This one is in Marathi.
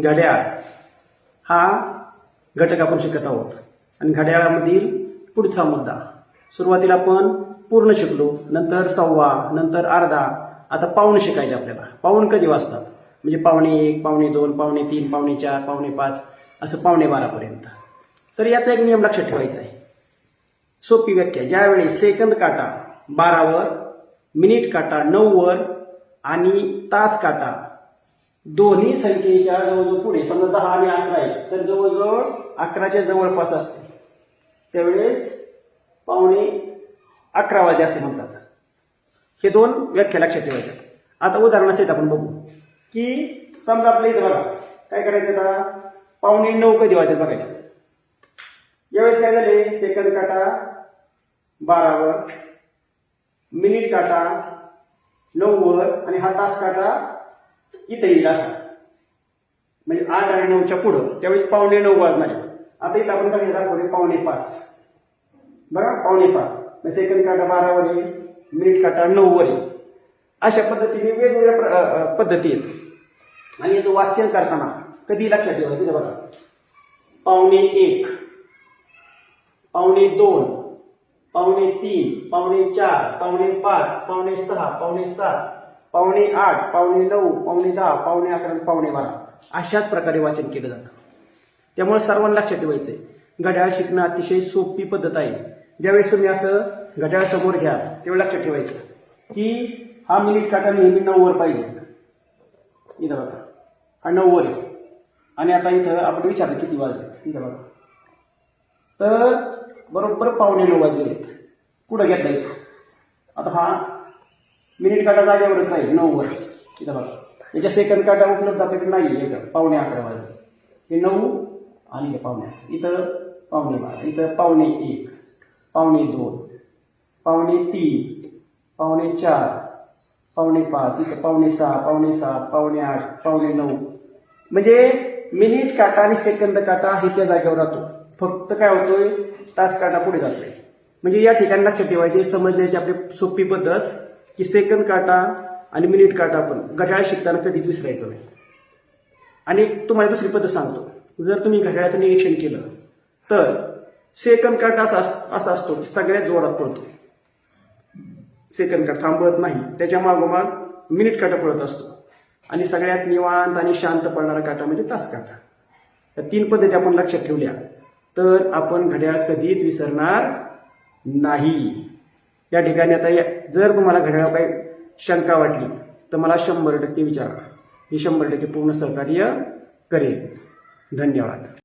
घड्याळ हा घटक आपण शिकत आहोत. आणि घड्याळामधील पुढचा मुद्दा. सुरुवातीला आपण पूर्ण शिकलो नंतर सव्वा नंतर अर्धा. आता पाऊण शिकायचे आपल्याला. पाऊण कधी वाजतात? म्हणजे पावणे एक पावणे दोन पावणे तीन पावणे चार पावणे पाच असं पावणे बारापर्यंत. तर याचा एक नियम लक्षात ठेवायचा आहे. सोपी व्याख्या. ज्यावेळी सेकंद काटा बारावर मिनिट काटा नऊवर आणि तास काटा दोन्ही संख्येच्या जवळजवळ पुढे समजा दहा आणि अकरा आहे तर जवळजवळ अकराच्या जवळपास असते. त्यावेळेस पावणे अकरा वाजे असे म्हणतात. हे दोन व्याख्या लक्षात ठेवायच्या. आता उदाहरणासहित आपण बघू की समजा आपल्या इथं बघा काय करायचं आता? पावणे नऊ कधी वाजत बघायला यावेळेस काय झाले? सेकंद काटा बारावर मिनिट काटा नऊवर आणि हा तास काटा इथे येईल असं. म्हणजे आठ आणि नऊच्या पुढं. त्यावेळेस पावणे नऊ वाजणार आहे. आता इथं आपण काय दाखवले पावणे पाच. बघा पावणे पाच. म्हणजे सेकंद काटा बारावर येईल मिनिट काटा नऊवर येईल. अशा पद्धतीने वेगवेगळ्या प्र- पद्धती आहेत. आणि याचं वाचन करताना कधी लक्षात ठेवा तिथे बघा. पावणे एक पावणे दोन पावणे तीन पावणे चार पावणे पाच पावणे सहा पावणे सात पावणे आठ पावणे नऊ पावणे दहा पावणे अकरा पावणे बारा अशाच प्रकारे वाचन केलं जातं. त्यामुळे सर्वांना लक्षात ठेवायचं आहे घड्याळ शिकणं अतिशय सोपी पद्धत आहे. ज्यावेळेस तुम्ही असं घड्याळ समोर घ्या तेव्हा लक्षात ठेवायचं की हा मिनिट काटा नेहमी नऊवर पाहिजे. इथं बघा. हा नऊवर आहे. आणि आता इथं आपण विचारलं किती वाजले. इथं बघा. तर बरोबर पावणे नऊ वाजलेत पुढं घेतला इथं आता हा मिनिट काटा जागेवरच राहील नऊवर इथं बघा. याच्या सेकंद काटा उपलब्ध आपल्याकडे नाही आहे इथं. पावणे अकरा वाजले. हे नऊ आणि हे पावणे इथं पावणे बारा. इथं पावणे एक पावणे दोन पावणे तीन पावणे चार पावणे पाच इथं पावणे सहा पावणे सात पावणे आठ पावणे नऊ. म्हणजे मिनिट काटा आणि सेकंद काटा हे त्या जागेवर राहतो. फक्त काय होतोय? तास काटा पुढे जातोय. म्हणजे या ठिकाणी लक्षात ठेवायचे समजण्याची आपली सोपी पद्धत की सेकंद काटा आणि मिनिट काटा आपण घड्याळ शिकताना कधीच विसरायचं नाही. आणि तुम्हाला दुसरी पद्धत सांगतो. जर तुम्ही घड्याळाचं निरीक्षण केलं तर सेकंद काटा असा अस- असा असतो की सगळ्यात जोरात पळतो. सेकंद काट थांबत नाही. त्याच्या मागोमाग मिनिट काटा पळत असतो. आणि सगळ्यात निवांत आणि शांत पडणारा काटा म्हणजे तास काटा. या तीन पद्धती आपण लक्षात ठेवल्या. तर आपण घड्याळ कधीच विसरणार नाही. या ठिकाणी आता या- जर तुम्हाला घड्याळ काही शंका वाटली तर मला शंभर टक्के विचारा. मी शंभर टक्के पूर्ण सहकार्य करेन. धन्यवाद.